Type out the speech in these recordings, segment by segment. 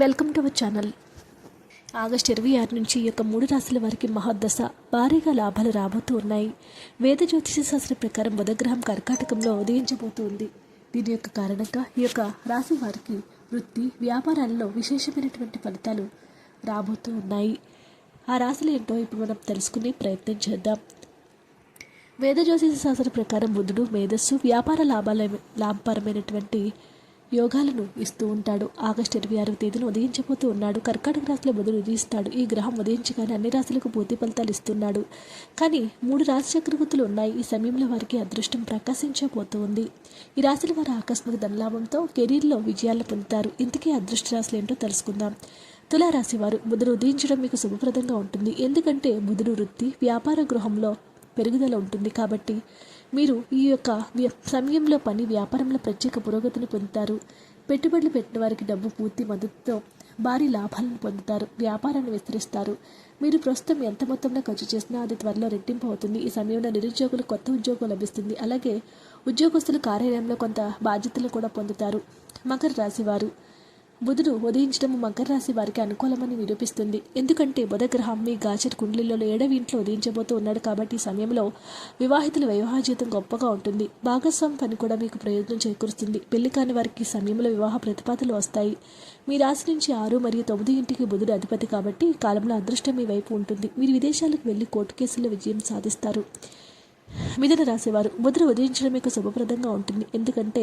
Welcome to our channel. August ఇరవై ఆరు నుంచి ఈ యొక్క మూడు రాశుల వారికి మహోద్దశ భారీగా లాభాలు రాబోతూ ఉన్నాయి. వేద జ్యోతిష శాస్త్రం ప్రకారం బుధగ్రహం కర్కాటకంలో ఉదయించబోతుంది. దీని యొక్క కారణంగా ఈ యొక్క రాశి వారికి వృత్తి వ్యాపారాల్లో విశేషమైనటువంటి ఫలితాలు రాబోతూ ఉన్నాయి. ఆ రాశులు ఏంటో ఇప్పుడు మనం తెలుసుకునే ప్రయత్నం చేద్దాం. వేద జ్యోతిష శాస్త్ర ప్రకారం బుధుడు మేధస్సు వ్యాపార లాభాల లాభపరమైనటువంటి యోగాలను ఇస్తూ ఉంటాడు. ఆగస్టు ఇరవై ఆరవ తేదీన ఉదయించబోతూ ఉన్నాడు. కర్కాటక రాశిలో బుధుడు ఉదయిస్తాడు. ఈ గ్రహం ఉదయించగానే అన్ని రాశులకు పూర్తి ఫలితాలు ఇస్తున్నాడు. కానీ మూడు రాశి చక్రవర్తులు ఉన్నాయి. ఈ సమయంలో వారికి అదృష్టం ప్రకాశించబోతూ ఉంది ఈ రాశుల వారు ఆకస్మిక ధనలాభంతో కెరీర్లో విజయాలను పొందుతారు. ఇంతకీ అదృష్ట రాశులు ఏంటో తెలుసుకుందాం. తులారాశి వారు బుధుడు ఉదయించడం మీకు శుభప్రదంగా ఉంటుంది. ఎందుకంటే బుధుడు వృత్తి వ్యాపార గృహంలో పెరుగుదల ఉంటుంది కాబట్టి మీరు ఈ యొక్క వ్య- సమయంలో పని వ్యాపారంలో ప్రత్యేక పురోగతిని పొందుతారు. పెట్టుబడులు పెట్టిన వారికి డబ్బు పూర్తి మద్దతుతో భారీ లాభాలను పొందుతారు. వ్యాపారాన్ని విస్తరిస్తారు. మీరు ప్రస్తుతం ఎంత మొత్తంలో ఖర్చు చేసినా అది త్వరలో రెట్టింపు అవుతుంది. ఈ సమయంలో నిరుద్యోగులు కొత్త ఉద్యోగం లభిస్తుంది. అలాగే ఉద్యోగస్తులు కార్యాలయంలో కొంత బాధ్యతలు కూడా పొందుతారు. మకర రాశివారు వారు. బుధుడు ఉదయించడం మకర రాశి వారికి అనుకూలమని నిరూపిస్తుంది. ఎందుకంటే బుధగ్రహం మీ గాచర్ కుండలిలో ఏడవ ఇంట్లో ఉదయించబోతూ ఉన్నాడు కాబట్టి ఈ సమయంలో వివాహితుల వివాహ జీవితం గొప్పగా ఉంటుంది. భాగస్వామి పని కూడా మీకు ప్రయోజనం చేకూరుస్తుంది. పెళ్ళి కాని వారికి ఈ సమయంలో వివాహ ప్రతిపాదనలు వస్తాయి. మీ రాశి నుంచి ఆరు మరియు తొమ్మిది ఇంటికి బుధుడు అధిపతి కాబట్టి ఈ కాలంలో అదృష్టం మీ వైపు ఉంటుంది. మీరు విదేశాలకు వెళ్ళి కోర్టు కేసుల్లో విజయం సాధిస్తారు. మిథున రాశివారు బుధుడు ఉదయించడం మీకు శుభప్రదంగా ఉంటుంది. ఎందుకంటే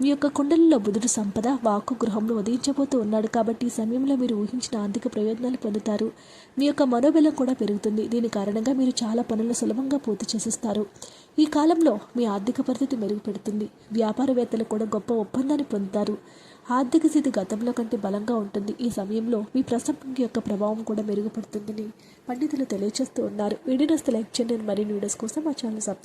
మీ యొక్క కుండలలో బుధుడు సంపద వాక్కు గృహంలో ఉదయించబోతూ ఉన్నాడు కాబట్టి ఈ సమయంలో మీరు ఊహించిన ఆర్థిక ప్రయోజనాలు పొందుతారు. మీ యొక్క మనోబలం కూడా పెరుగుతుంది. దీని కారణంగా మీరు చాలా పనులు సులభంగా పూర్తి చేసేస్తారు. ఈ కాలంలో మీ ఆర్థిక పరిస్థితి మెరుగుపెడుతుంది. వ్యాపారవేత్తలు కూడా గొప్ప ఒప్పందాన్ని పొందుతారు. ఆర్థిక స్థితి గతంలో కంటే బలంగా ఉంటుంది. ఈ సమయంలో మీ ప్రసంగం యొక్క ప్రభావం కూడా మెరుగుపడుతుందని పండితులు తెలియజేస్తూ ఉన్నారు. వీడియోస్ లైక్ చేయండి. మరిన్ని వీడియోస్ కోసం మా ఛానల్